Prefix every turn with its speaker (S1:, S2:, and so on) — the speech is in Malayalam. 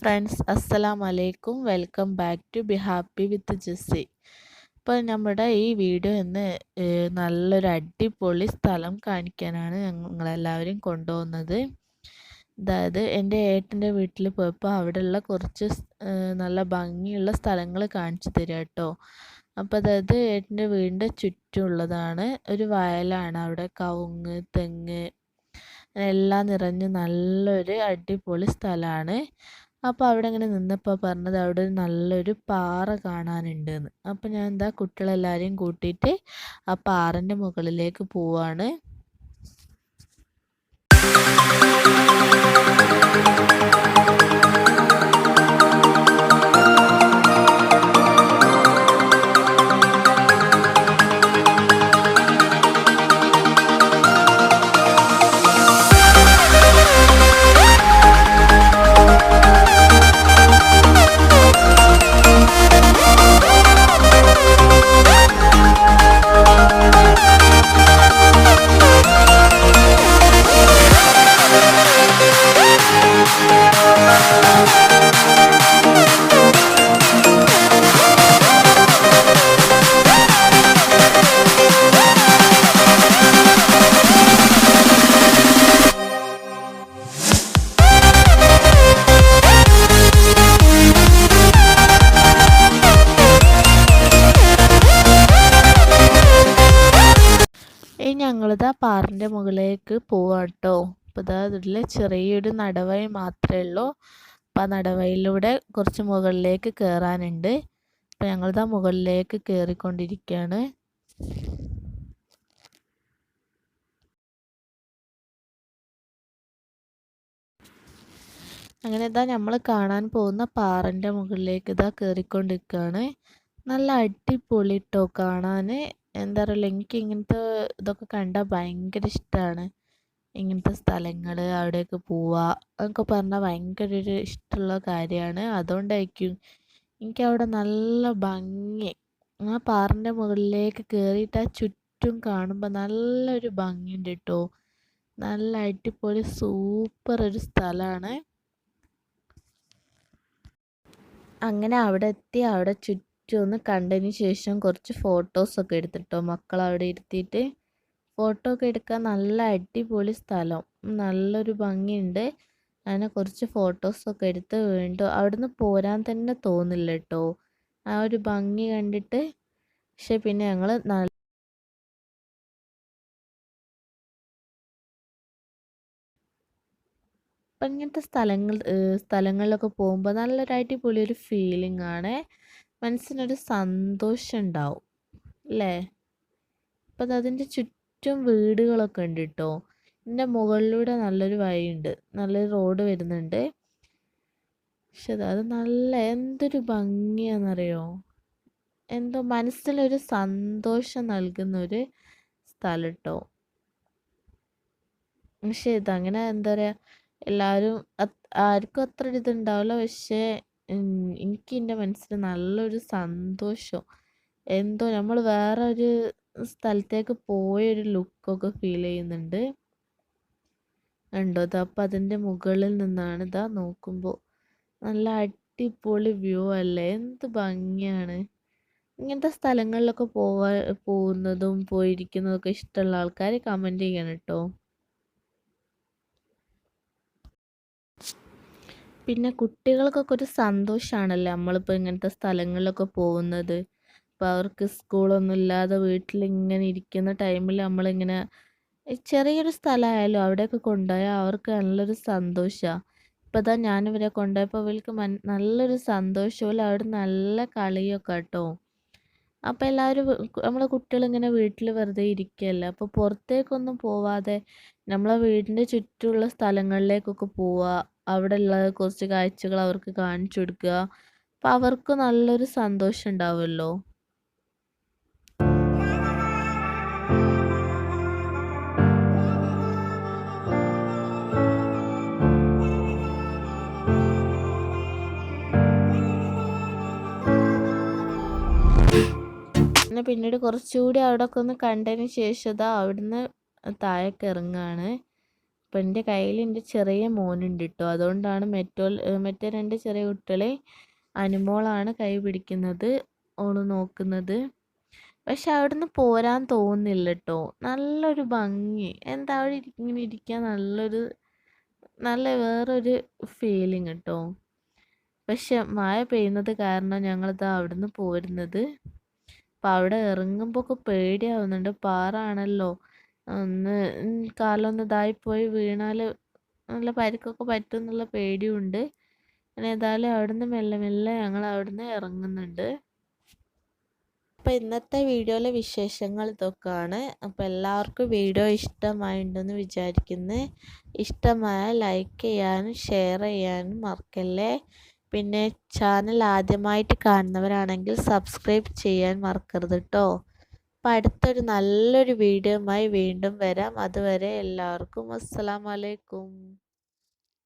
S1: ഫ്രണ്ട്സ് അസ്സലാം അലൈക്കും welcome back to be happy with Jessy ഇപ്പോൾ നമ്മുടെ ഈ വീഡിയോ ഇന്ന് നല്ലൊരു അടിപൊളി സ്ഥലം കാണിക്കാനാണ് ഞങ്ങളെല്ലാവരും കൊണ്ടുപോകുന്നത്. അതായത് എന്റെ ഏട്ടന്റെ വീട്ടിൽ പോയപ്പോൾ അവിടെയുള്ള കുറച്ച് നല്ല ഭംഗിയുള്ള സ്ഥലങ്ങൾ കാണിച്ചു തരാം കേട്ടോ. അപ്പോൾ അതായത് ഏട്ടന്റെ വീടിന്റെ ചുറ്റുമുള്ളതാണ്. ഒരു വയലാണ് അവിടെ കവുങ്ങ് തെങ്ങ് എല്ലാം നിറഞ്ഞ് നല്ലൊരു അടിപൊളി സ്ഥലമാണ്. അപ്പോൾ അവിടെ ഇങ്ങനെ നിന്നപ്പോൾ പറഞ്ഞത് അവിടെ ഒരു നല്ലൊരു പാറ കാണാനുണ്ട് എന്ന് അപ്പോൾ ഞാൻ എന്താ കുട്ടികളെല്ലാവരെയും കൂട്ടിയിട്ട് ആ പാറന്റെ മുകളിലേക്ക് പോവാണ്. പാറിന്റെ മുകളിലേക്ക് പോവാം കേട്ടോ അപ്പോൾ ഇതാ ഇതിൽ ചെറിയൊരു നടവഴി മാത്രമേ ഉള്ളൂ. അപ്പോൾ ആ നടവഴിയിലൂടെ കുറച്ച് മുകളിലേക്ക് കയറാനുണ്ട് അപ്പോൾ ഞങ്ങളിതാ മുകളിലേക്ക് കയറിക്കൊണ്ടിരിക്കുകയാണ് അങ്ങനെ ഇതാ നമ്മൾ കാണാൻ പോകുന്ന പാറന്റെ മുകളിലേക്ക് ഇതാ കയറിക്കൊണ്ടിരിക്കുകയാണ് നല്ല അടിപൊളി കേട്ടോ കാണാൻ എന്താ പറയുക എനിക്ക് ഇങ്ങനത്തെ ഇതൊക്കെ കണ്ടാൽ ഭയങ്കര ഇഷ്ടമാണ് ഇങ്ങനത്തെ സ്ഥലങ്ങൾ അവിടെയൊക്കെ പോവുക എന്നൊക്കെ പറഞ്ഞാൽ ഭയങ്കര ഒരു ഇഷ്ടമുള്ള കാര്യമാണ് അതുകൊണ്ടായിരിക്കും എനിക്കവിടെ നല്ല ഭംഗി. ആ പാറിന്റെ മുകളിലേക്ക് കയറിയിട്ട് ആ ചുറ്റും കാണുമ്പോൾ നല്ലൊരു ഭംഗിയുണ്ട് കേട്ടോ നല്ല അടിപൊളി സൂപ്പർ ഒരു സ്ഥലമാണ് അങ്ങനെ അവിടെ എത്തി അവിടെ ചുറ്റും ജസ്റ്റ് ഒന്ന് കണ്ടതിന് ശേഷം കുറച്ച് ഫോട്ടോസൊക്കെ എടുത്തിട്ടോ. മക്കൾ അവിടെ ഇരുത്തിയിട്ട് ഫോട്ടോ ഒക്കെ എടുക്കാൻ നല്ല അടിപൊളി സ്ഥലം. നല്ലൊരു ഭംഗിയുണ്ട്. അങ്ങനെ കുറച്ച് ഫോട്ടോസൊക്കെ എടുത്ത് വീണ്ടും അവിടുന്ന് പോരാൻ തന്നെ തോന്നില്ല കേട്ടോ ആ ഒരു ഭംഗി കണ്ടിട്ട് പക്ഷെ പിന്നെ ഞങ്ങൾ നല്ല അപ്പം ഇങ്ങനത്തെ സ്ഥലങ്ങൾ സ്ഥലങ്ങളിലൊക്കെ പോകുമ്പോൾ നല്ലൊരു അടിപൊളി ഒരു ഫീലിംഗ് ആണ്. മനസ്സിനൊരു സന്തോഷം ഉണ്ടാവും അല്ലേ അപ്പം അതിന്റെ ചുറ്റും വീടുകളൊക്കെ ഉണ്ട് കേട്ടോ ഇതിന്റെ മുകളിലൂടെ നല്ലൊരു വഴിയുണ്ട്. നല്ലൊരു റോഡ് വരുന്നുണ്ട്. പക്ഷെ അത് നല്ല എന്തൊരു ഭംഗിയാണെന്നറിയോ എന്തോ മനസ്സിലൊരു സന്തോഷം നൽകുന്ന ഒരു സ്ഥലം കേട്ടോ പക്ഷേ ഇതങ്ങനെ എന്താ പറയുക എല്ലാവരും ആർക്കും അത്ര ഇതുണ്ടാവില്ല. പക്ഷേ എനിക്ക് എന്റെ മനസ്സിൽ നല്ലൊരു സന്തോഷം. എന്തോ നമ്മൾ വേറെ ഒരു സ്ഥലത്തേക്ക് പോയൊരു ലുക്കൊക്കെ ഫീൽ ചെയ്യുന്നുണ്ട്. ഉണ്ടോ ഇതാ അപ്പം അതിന്റെ മുകളിൽ നിന്നാണ് ഇതാ നോക്കുമ്പോൾ നല്ല അടിപൊളി വ്യൂ അല്ലേ? എന്ത് ഭംഗിയാണ്. ഇങ്ങനത്തെ സ്ഥലങ്ങളിലൊക്കെ പോവാ പോകുന്നതും പോയിരിക്കുന്നതൊക്കെ ഇഷ്ടമുള്ള ആൾക്കാർ കമന്റ് ചെയ്യണം കേട്ടോ. പിന്നെ കുട്ടികൾക്കൊക്കെ ഒരു സന്തോഷമാണല്ലോ നമ്മളിപ്പോൾ ഇങ്ങനത്തെ സ്ഥലങ്ങളിലൊക്കെ പോകുന്നത്? ഇപ്പോൾ അവർക്ക് സ്കൂളൊന്നും ഇല്ലാതെ വീട്ടിലിങ്ങനെ ഇരിക്കുന്ന ടൈമിൽ നമ്മളിങ്ങനെ ചെറിയൊരു സ്ഥലമായാലും അവിടെയൊക്കെ കൊണ്ടുപോയാൽ അവർക്ക് നല്ലൊരു സന്തോഷമാണ് ഇപ്പോൾ ഇതാ ഞാനിവരെ കൊണ്ടുപോയപ്പോൾ അവർക്ക് മൻ നല്ലൊരു സന്തോഷവും അവിടെ നല്ല കളിയൊക്കെ കേട്ടോ. അപ്പോൾ എല്ലാവരും നമ്മളെ കുട്ടികളിങ്ങനെ വീട്ടിൽ വെറുതെ ഇരിക്കുകയല്ല? അപ്പോൾ പുറത്തേക്കൊന്നും പോവാതെ നമ്മളെ വീടിന്റെ ചുറ്റുമുള്ള സ്ഥലങ്ങളിലേക്കൊക്കെ പോവുക അവിടെയുള്ള കുറച്ച് കാഴ്ചകൾ അവർക്ക് കാണിച്ചു കൊടുക്കുക. അപ്പോൾ അവർക്ക് നല്ലൊരു സന്തോഷം ഉണ്ടാവുമല്ലോ. പിന്നെ പിന്നീട് കുറച്ചുകൂടി അവിടെ ഒക്കെ ഒന്ന് കണ്ടതിന് ശേഷം അവിടുന്ന് താഴേക്ക് ഇറങ്ങുകയാണ് അപ്പം എന്റെ കയ്യിൽ എന്റെ ചെറിയ മോനുണ്ട് കേട്ടോ അതുകൊണ്ടാണ് മറ്റോ മറ്റേ രണ്ട് ചെറിയ കുട്ടികളെ അനുമോളാണ് കൈ പിടിക്കുന്നത് ഓൾ നോക്കുന്നത്. പക്ഷെ അവിടുന്ന് പോരാൻ തോന്നുന്നില്ല കേട്ടോ നല്ലൊരു ഭംഗി. എന്താ അവിടെ ഇങ്ങനെ ഇരിക്കാൻ നല്ലൊരു നല്ല വേറൊരു ഫീലിംഗ് കേട്ടോ പക്ഷെ മഴ പെയ്യുന്നത് കാരണം ഞങ്ങളിത് അവിടുന്ന് പോരുന്നത്. അപ്പം അവിടെ ഇറങ്ങുമ്പോൾ ഒക്കെ പേടിയാവുന്നുണ്ട്. പാറ ആണല്ലോ. ഒന്ന് കാലൊന്ന് ഇതായിപ്പോയി വീണാൽ നല്ല പരിക്കൊക്കെ പറ്റും എന്നുള്ള പേടിയുണ്ട്. അങ്ങനെ ഏതായാലും അവിടുന്ന് മെല്ലെ മെല്ലെ ഞങ്ങൾ അവിടുന്ന് ഇറങ്ങുന്നുണ്ട്. അപ്പോൾ ഇന്നത്തെ വീഡിയോയിലെ വിശേഷങ്ങൾ ഇതൊക്കെയാണ്. അപ്പോൾ എല്ലാവർക്കും വീഡിയോ ഇഷ്ടമായിട്ടുണ്ടെന്ന് വിചാരിക്കുന്നു. ഇഷ്ടമായ ലൈക്ക് ചെയ്യാനും ഷെയർ ചെയ്യാനും മറക്കല്ലേ? പിന്നെ ചാനൽ ആദ്യമായിട്ട് കാണുന്നവരാണെങ്കിൽ സബ്സ്ക്രൈബ് ചെയ്യാൻ മറക്കരുത് കേട്ടോ അപ്പോൾ അടുത്തൊരു നല്ലൊരു വീഡിയോയുമായി വീണ്ടും വരാം. അതുവരെ എല്ലാവർക്കും അസ്സലാമലൈക്കും